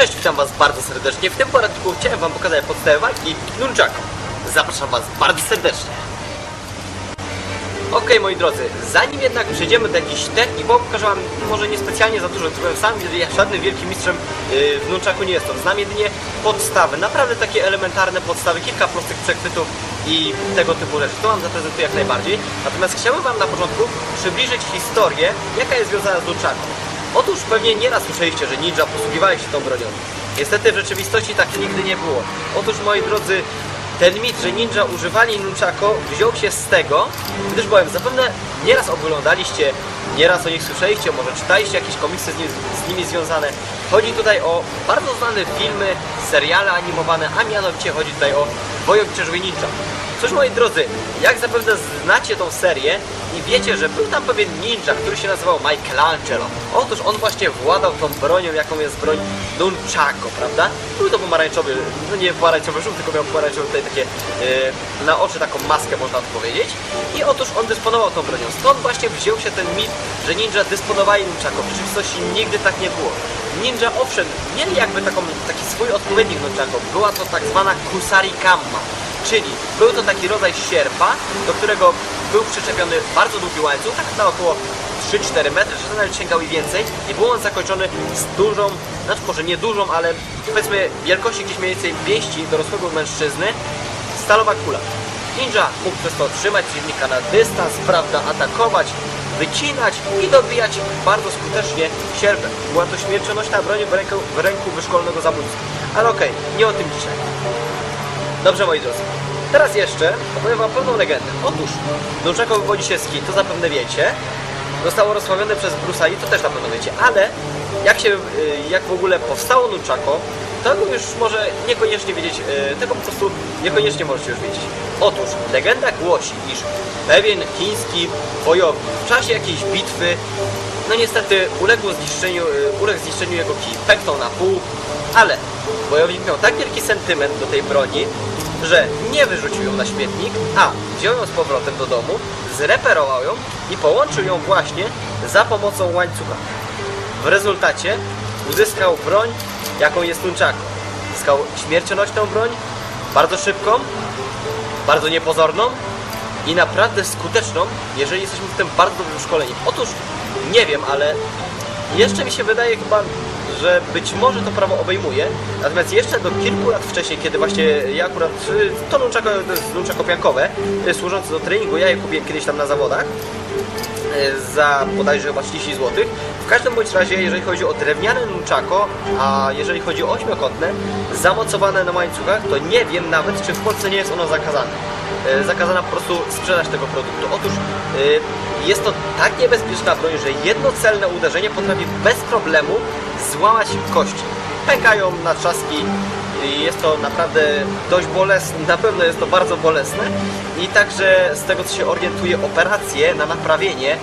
Cześć, witam was bardzo serdecznie. W tym poradniku chciałem wam pokazać podstawę walki Nunchaku. Zapraszam was bardzo serdecznie. Okej, moi drodzy, zanim jednak przejdziemy do jakichś technik, bo pokażę wam może niespecjalnie za dużo, powiem sam, ja żadnym wielkim mistrzem yy, w Nunchaku nie jestem. Znam jedynie podstawy, naprawdę takie elementarne podstawy, kilka prostych przechwytów i tego typu rzeczy. To wam zaprezentuję jak najbardziej. Natomiast chciałbym wam na początku przybliżyć historię, jaka jest związana z Nunchaku. Otóż pewnie nieraz słyszeliście, że ninja posługiwali się tą bronią. Niestety w rzeczywistości tak nigdy nie było. Otóż moi drodzy, ten mit, że ninja używali nunchako wziął się z tego, gdyż bowiem zapewne nieraz oglądaliście, nieraz o nich słyszeliście, może czytaliście jakieś komiksy z, nim, z nimi związane. Chodzi tutaj o bardzo znane filmy, seriale animowane, a mianowicie chodzi tutaj o Wojownicze Żółwie Ninja. Cóż moi drodzy, jak zapewne znacie tą serię i wiecie, że był tam pewien ninja, który się nazywał Michelangelo. Otóż on właśnie władał tą bronią, jaką jest broń Nunchako, prawda? Był to pomarańczowy, no nie pomarańczowy żółw, tylko miał pomarańczowy tutaj takie yy, na oczy taką maskę, można to powiedzieć. I otóż on dysponował tą bronią. Stąd właśnie wziął się ten mit, że ninja dysponowali Nunchako. W rzeczywistości nigdy tak nie było. Ninja owszem, mieli jakby taką, taki swój odpowiednik Nunchako. Była to tak zwana Kusari Kamma. Czyli był to taki rodzaj sierpa, do którego był przyczepiony bardzo długi łańcuch, tak na około 3-4 metry, że nawet sięgał i więcej i był on zakończony z dużą, znaczy może nie dużą, ale powiedzmy wielkości gdzieś mniej więcej pięści dorosłego mężczyzny, stalowa kula. Ninja mógł przez to trzymać przeciwnika na dystans, prawda, atakować, wycinać i dobijać bardzo skutecznie sierpem. Była to śmiercionośna broń w ręku, w ręku wyszkolonego zabójcy. Ale okej, nie o tym dzisiaj. Dobrze moi drodzy. Teraz jeszcze opowiem wam pewną legendę. Otóż Nunchako wywodzi się Chin, to zapewne wiecie. Zostało rozsławione przez Bruce Lee, to też na pewno wiecie, ale jak się, y, jak w ogóle powstało Nunchako, tego już może niekoniecznie wiedzieć, y, tego po prostu niekoniecznie możecie już wiedzieć. Otóż legenda głosi, iż pewien chiński wojownik w czasie jakiejś bitwy, no niestety uległ zniszczeniu, y, uległ zniszczeniu jego kij, pęknął na pół, ale wojownik miał tak wielki sentyment do tej broni, że nie wyrzucił ją na śmietnik, a wziął ją z powrotem do domu, zreperował ją i połączył ją właśnie za pomocą łańcucha. W rezultacie uzyskał broń, jaką jest Nunchaku. Uzyskał śmiercionośną broń, bardzo szybką, bardzo niepozorną? I naprawdę skuteczną, jeżeli jesteśmy w tym bardzo dobrze wyszkoleni. Otóż nie wiem, ale jeszcze mi się wydaje chyba, że być może to prawo obejmuje, natomiast jeszcze do kilku lat wcześniej, kiedy właśnie ja akurat, y, to jest nunchako piankowe, y, służące do treningu, ja je kupiłem kiedyś tam na zawodach, za bodajże chyba 30 zł. W każdym bądź razie, jeżeli chodzi o drewniane nunchako, a jeżeli chodzi o ośmiokątne, zamocowane na łańcuchach, to nie wiem nawet, czy w Polsce nie jest ono zakazane. E, Zakazana po prostu sprzedaż tego produktu. Otóż e, jest to tak niebezpieczna broń, że jednocelne uderzenie potrafi bez problemu złamać kości. Pękają na trzaski, i jest to naprawdę dość bolesne, na pewno jest to bardzo bolesne i także z tego co się orientuje operacje na naprawienie,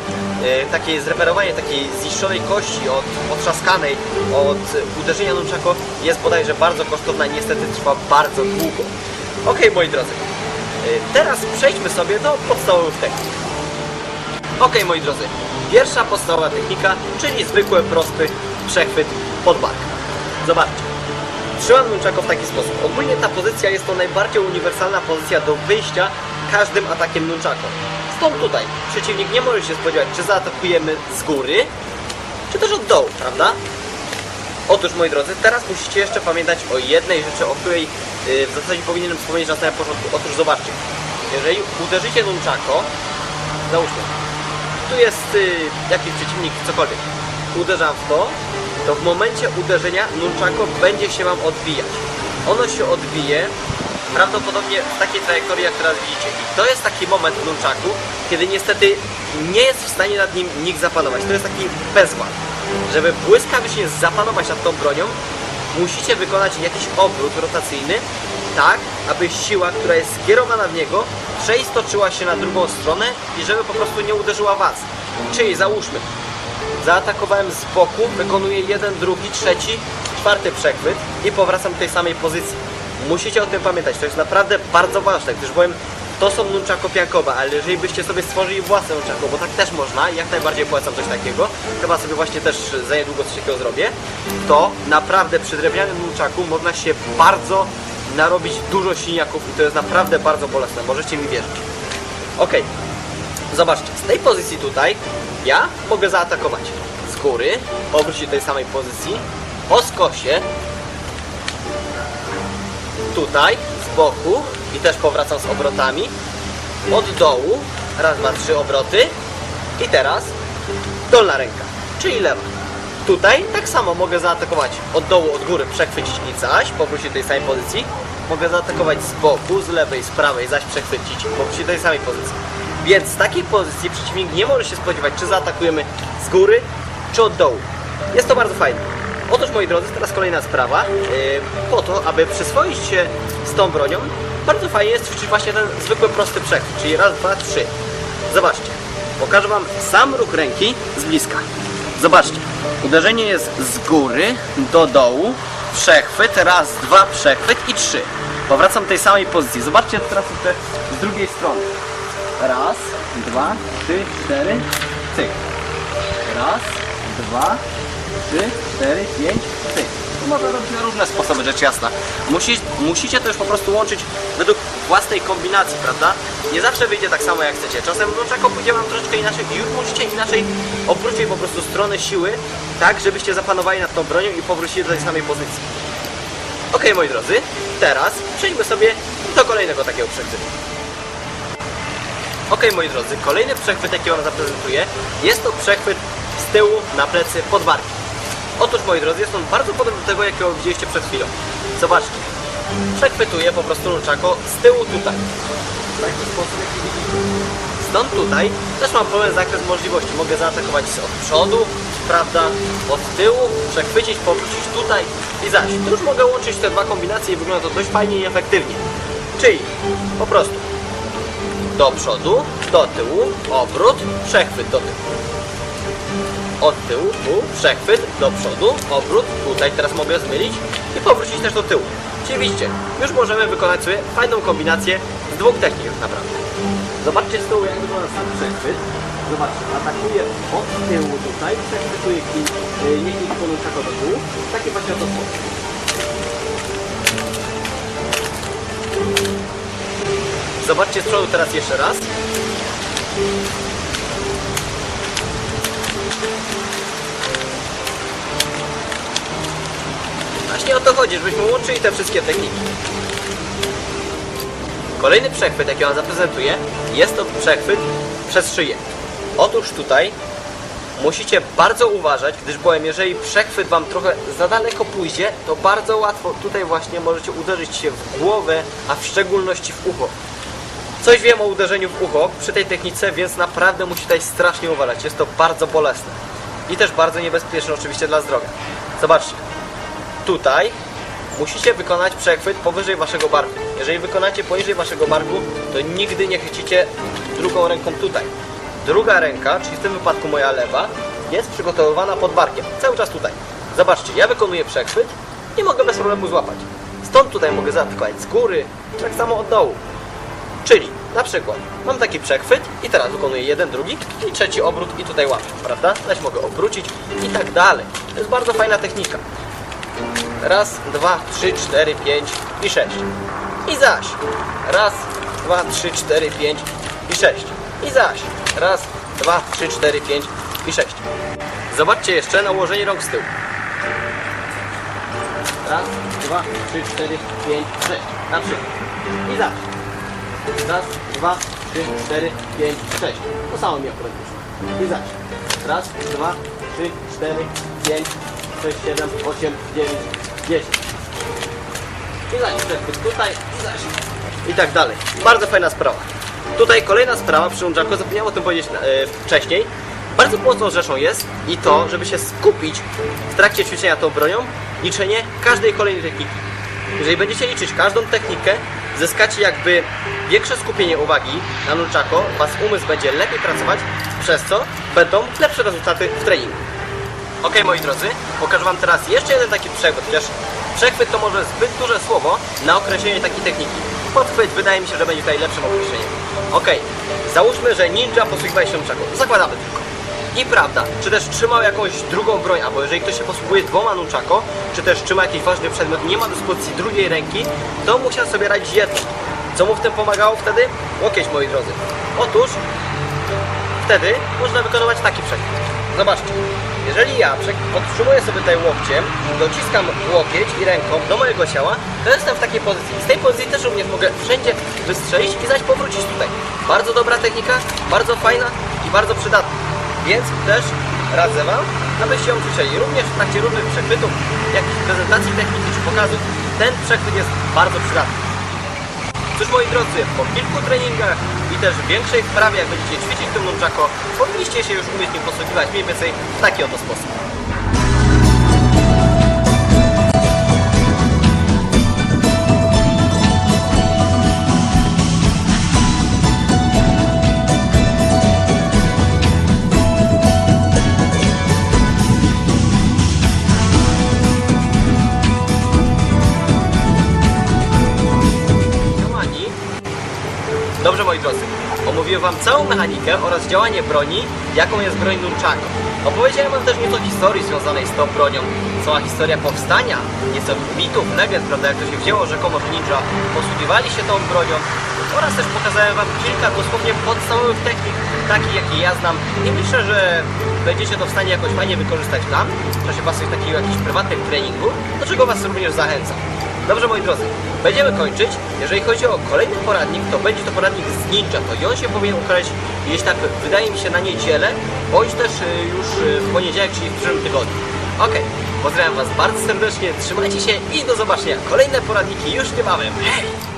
e, takie zreperowanie takiej zniszczonej kości od potrzaskanej od uderzenia nunchako jest bodajże bardzo kosztowna i niestety trwa bardzo długo. Okej moi drodzy, e, teraz przejdźmy sobie do podstawowych technik. Ok, moi drodzy, pierwsza podstawowa technika, czyli zwykły, prosty przechwyt pod bark. Zobaczcie. Trzymam nunchako w taki sposób. Ogólnie ta pozycja jest to najbardziej uniwersalna pozycja do wyjścia każdym atakiem nunchako. Stąd tutaj przeciwnik nie może się spodziewać, czy zaatakujemy z góry, czy też od dołu, prawda? Otóż moi drodzy, teraz musicie jeszcze pamiętać o jednej rzeczy, o której yy, w zasadzie powinienem wspomnieć na samym początku. Otóż zobaczcie, jeżeli uderzycie nunchako, załóżmy, tu jest y, jakiś przeciwnik, cokolwiek, uderzam w to, to w momencie uderzenia nunchako będzie się Wam odbijać. Ono się odbije prawdopodobnie w takiej trajektorii, jak teraz widzicie. I to jest taki moment nunchaku, kiedy niestety nie jest w stanie nad nim nikt zapanować. To jest taki bezład. Żeby błyskawicznie zapanować nad tą bronią, musicie wykonać jakiś obrót rotacyjny, tak, aby siła, która jest skierowana w niego, przeistoczyła się na drugą stronę i żeby po prostu nie uderzyła Was. Czyli załóżmy, zaatakowałem z boku, wykonuję jeden, drugi, trzeci, czwarty przechwyt i powracam do tej samej pozycji. Musicie o tym pamiętać, to jest naprawdę bardzo ważne, gdyż bowiem to są nunchako piankowe, ale jeżeli byście sobie stworzyli własne nunchako, bo tak też można, jak najbardziej polecam coś takiego, chyba sobie właśnie też za niedługo coś takiego zrobię, to naprawdę przy drewnianym nunchaku można się bardzo narobić dużo siniaków i to jest naprawdę bardzo bolesne, możecie mi wierzyć. Okej, zobaczcie, z tej pozycji tutaj ja mogę zaatakować. Z góry, powrócić do tej samej pozycji, po skosie, tutaj, z boku. I też powracam z obrotami, od dołu, raz, dwa, trzy obroty. I teraz dolna ręka, czyli lewa. Tutaj tak samo mogę zaatakować. Od dołu, od góry, przechwycić i zaś, powrócić do tej samej pozycji. Mogę zaatakować z boku, z lewej, z prawej, zaś przechwycić, powrócić do tej samej pozycji. Więc z takiej pozycji przeciwnik nie może się spodziewać, czy zaatakujemy z góry, czy od dołu. Jest to bardzo fajne. Otóż moi drodzy, teraz kolejna sprawa. Yy, po to, aby przyswoić się z tą bronią, bardzo fajnie jest ćwiczyć właśnie ten zwykły, prosty przechwyt, czyli raz, dwa, trzy. Zobaczcie, pokażę Wam sam ruch ręki z bliska. Zobaczcie, uderzenie jest z góry do dołu, przechwyt, raz, dwa, przechwyt i trzy. Powracam do tej samej pozycji. Zobaczcie teraz jeszcze z drugiej strony. Raz, dwa, trzy, cztery, cyk. Raz, dwa, trzy, cztery, pięć, cyk. Można robić na różne sposoby, rzecz jasna. Musi, musicie to już po prostu łączyć według własnej kombinacji, prawda? Nie zawsze wyjdzie tak samo jak chcecie. Czasem no czego pójdzie wam troszeczkę inaczej i już musicie inaczej obrócić po prostu stronę siły, tak żebyście zapanowali nad tą bronią i powrócili do tej samej pozycji. Ok, moi drodzy, teraz przejdźmy sobie do kolejnego takiego przechwytu. Ok, moi drodzy, kolejny przechwyt, jaki Wam zaprezentuję, jest to przechwyt z tyłu na plecy pod barki. Otóż, moi drodzy, jest on bardzo podobny do tego, jakiego widzieliście przed chwilą. Zobaczcie, przechwytuję po prostu nunchako z tyłu tutaj. W taki sposób, jaki. Stąd tutaj też mam pełen zakres możliwości. Mogę zaatakować od przodu, prawda, od tyłu, przechwycić, powrócić tutaj i zaś. Tu już mogę łączyć te dwa kombinacje i wygląda to dość fajnie i efektywnie. Czyli po prostu do przodu, do tyłu, obrót, przechwyt do tyłu. Od tyłu, tu, przechwyt, do przodu, obrót, tutaj teraz mogę zmylić i powrócić też do tyłu. Czyli widzicie, już możemy wykonać sobie fajną kombinację z dwóch technik naprawdę. Zobaczcie z tyłu jak wygląda sam przechwyt. Zobaczcie, atakuję od tyłu tutaj, przechwytuję kij, yy, nie kij, tylko do tyłu. Takie właśnie oto sposób. Zobaczcie z przodu teraz jeszcze raz. Właśnie o to chodzi, żebyśmy łączyli te wszystkie techniki. Kolejny przechwyt, jaki Wam zaprezentuję, jest to przechwyt przez szyję. Otóż tutaj musicie bardzo uważać, gdyż bowiem jeżeli przechwyt Wam trochę za daleko pójdzie, to bardzo łatwo tutaj właśnie możecie uderzyć się w głowę, a w szczególności w ucho. Coś wiem o uderzeniu w ucho przy tej technice, więc naprawdę musicie tutaj strasznie uważać. Jest to bardzo bolesne. I też bardzo niebezpieczne oczywiście dla zdrowia. Zobaczcie. Tutaj musicie wykonać przechwyt powyżej waszego barku. Jeżeli wykonacie poniżej waszego barku, to nigdy nie chwycicie drugą ręką tutaj. Druga ręka, czyli w tym wypadku moja lewa, jest przygotowywana pod barkiem. Cały czas tutaj. Zobaczcie, ja wykonuję przechwyt i mogę bez problemu złapać. Stąd tutaj mogę zaatakować z góry, tak samo od dołu. Czyli na przykład mam taki przechwyt i teraz wykonuję jeden, drugi i trzeci obrót i tutaj łapię, prawda? Zaś mogę obrócić i tak dalej. To jest bardzo fajna technika. Raz, dwa, trzy, cztery, pięć i sześć. I zaś. Raz, dwa, trzy, cztery, pięć i sześć. I zaś. Raz, dwa, trzy, cztery, pięć i sześć. Zobaczcie jeszcze nałożenie rąk z tyłu. Raz, dwa, trzy, cztery, pięć, sześć. Na przykład. I zaś. Raz, dwa, trzy, cztery, pięć, sześć. To samo mi akurat wyszło. I zaś. Raz, dwa, trzy, cztery, pięć, sześć, siedem, osiem, dziewięć, dziesięć. I zaś przechwyt tutaj, i zaś. I tak dalej. Bardzo fajna sprawa. Tutaj kolejna sprawa przy Unjaku, zapomniałem o tym powiedzieć e, wcześniej. Bardzo mocną rzeczą jest i to, żeby się skupić w trakcie ćwiczenia tą bronią, liczenie każdej kolejnej techniki. Jeżeli będziecie liczyć każdą technikę, zyskacie jakby większe skupienie uwagi na nunchako, was umysł będzie lepiej pracować, przez co będą lepsze rezultaty w treningu. Ok, moi drodzy, pokażę Wam teraz jeszcze jeden taki przechwyt, chociaż przechwyt to może zbyt duże słowo na określenie takiej techniki. Podchwyt wydaje mi się, że będzie tutaj lepszym określeniem. Okej, załóżmy, że ninja posługiwał się nunchaku. Zakładamy tylko. I prawda, czy też trzymał jakąś drugą broń, albo jeżeli ktoś się posługuje dwoma nunchako, czy też trzyma jakiś ważny przedmiot, nie ma dyspozycji drugiej ręki, to musiał sobie radzić jedno. Co mu w tym pomagało wtedy? Łokieć, moi drodzy. Otóż wtedy można wykonywać taki przekaz. Zobaczcie, jeżeli ja podtrzymuję sobie tutaj łokciem, dociskam łokieć i ręką do mojego ciała, to jestem w takiej pozycji. Z tej pozycji też również mogę wszędzie wystrzelić i zaś powrócić tutaj. Bardzo dobra technika, bardzo fajna i bardzo przydatna. Więc też radzę Wam, abyście ją ćwiczyli. Również w trakcie różnych przechwytów, jakichś prezentacji techniki czy pokazów, ten przechwyt jest bardzo przydatny. Cóż moi drodzy, po kilku treningach i też większej wprawie, jak będziecie ćwiczyć tym nunchako, powinniście się już umieć nim posługiwać mniej więcej w taki oto sposób. Dobrze moi drodzy, omówiłem Wam całą mechanikę oraz działanie broni, jaką jest broń Nunchako. Opowiedziałem Wam też nieco historii związanej z tą bronią, cała historia powstania, nieco mitów, legend, prawda, jak to się wzięło, rzekomo, ninja posługiwali się tą bronią oraz też pokazałem Wam kilka dosłownie podstawowych technik, takich jakie ja znam i myślę, że będziecie to w stanie jakoś fajnie wykorzystać tam, w czasie Waszych takiego jakichś prywatnych treningu, do czego Was również zachęcam. Dobrze moi drodzy, będziemy kończyć. Jeżeli chodzi o kolejny poradnik, to będzie to poradnik z ninja. To on się powinien ukazać gdzieś tak, wydaje mi się, na niedzielę, bądź też y, już y, w poniedziałek, czyli w przyszłym tygodniu. Okej, pozdrawiam Was bardzo serdecznie, trzymajcie się i do zobaczenia. Kolejne poradniki już niebawem. Hej!